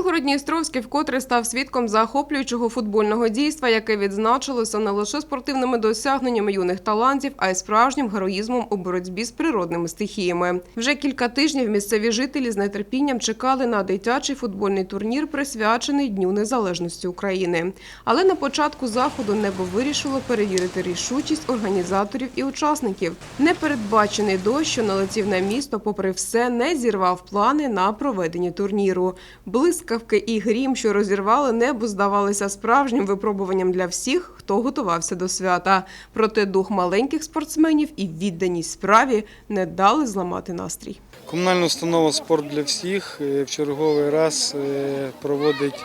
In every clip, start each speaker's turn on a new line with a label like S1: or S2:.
S1: Білгород-Дністровський вкотре став свідком захоплюючого футбольного дійства, яке відзначилося не лише спортивними досягненнями юних талантів, а й справжнім героїзмом у боротьбі з природними стихіями. Вже кілька тижнів місцеві жителі з нетерпінням чекали на дитячий футбольний турнір, присвячений Дню Незалежності України. Але на початку заходу небо вирішило перевірити рішучість організаторів і учасників. Непередбачений дощ, що налетів на місто, попри все, не зірвав плани на проведення турніру. Блискавки і грім, що розірвали небо, здавалися справжнім випробуванням для всіх, хто готувався до свята. Проте дух маленьких спортсменів і відданість справі не дали зламати настрій.
S2: Комунальна установа Спорт для всіх е, в черговий раз е, проводить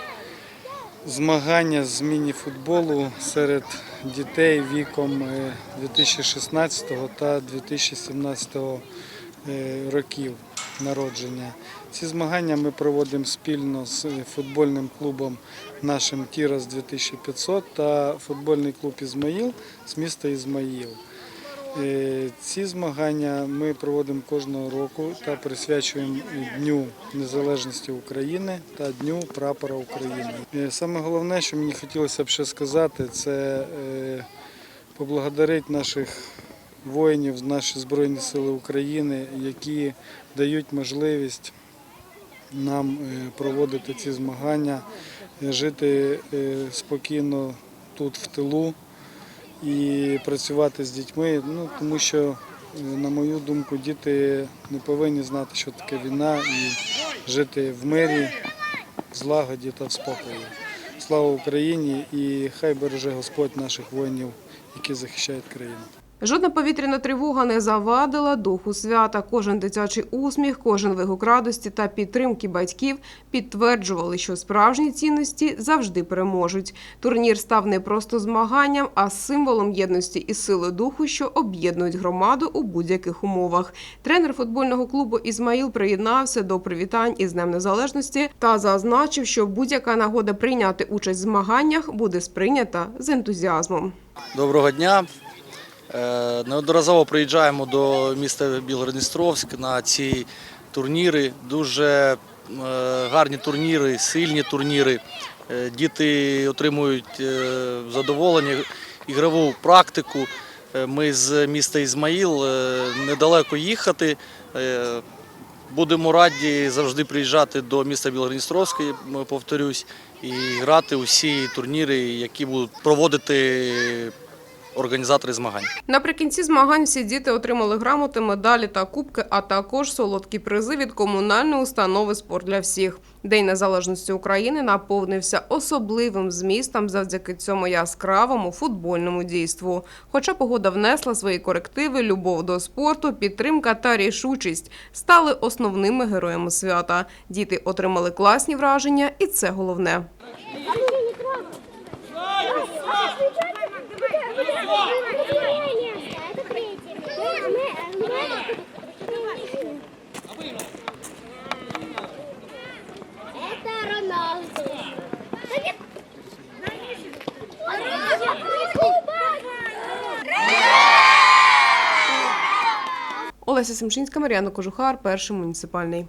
S2: змагання з міні-футболу серед дітей віком е, 2016 та 2017 е, років народження. Ці змагання ми проводимо спільно з футбольним клубом нашим Тірас 2500 та футбольний клуб Ізмаїл з міста Ізмаїл. Е, Ці змагання ми проводимо кожного року та присвячуємо Дню Незалежності України та Дню Прапора України. Е, Саме головне, що мені хотілося б ще сказати, це е, поблагодарити наших воїнів, наші Збройні Сили України, які дають можливість нам е, проводити ці змагання, е, жити е, спокійно тут в тилу і працювати з дітьми. Ну, тому що, на мою думку, діти не повинні знати, що таке війна, і жити в мирі, в злагоді та в спокої. Слава Україні і хай береже Господь наших воїнів, які захищають країну.
S1: Жодна повітряна тривога не завадила духу свята. Кожен дитячий усміх, кожен вигук радості та підтримки батьків підтверджували, що справжні цінності завжди переможуть. Турнір став не просто змаганням, а символом єдності і сили духу, що об'єднують громаду у будь-яких умовах. Тренер футбольного клубу Ізмаїл приєднався до привітань із Днем Незалежності та зазначив, що будь-яка нагода прийняти участь в змаганнях буде сприйнята з ентузіазмом.
S3: Доброго дня. Е, Неодноразово приїжджаємо до міста Білгород-Дністровськ на ці турніри. Дуже е, гарні турніри, сильні турніри. Е, Діти отримують задоволення, ігрову практику. Ми з міста Ізмаїл недалеко їхати. Будемо раді завжди приїжджати до міста Білгород-Дністровськ, повторюсь, і грати усі турніри, які будуть проводити організатори змагань.
S1: Наприкінці змагань всі діти отримали грамоти, медалі та кубки, а також солодкі призи від комунальної установи Спорт для всіх. День незалежності України наповнився особливим змістом завдяки цьому яскравому футбольному дійству. Хоча погода внесла свої корективи, любов до спорту, підтримка та рішучість стали основними героями свята. Діти отримали класні враження, і це головне. Олеся Семчинська, Мар'яна Кожухар, перший муніципальний.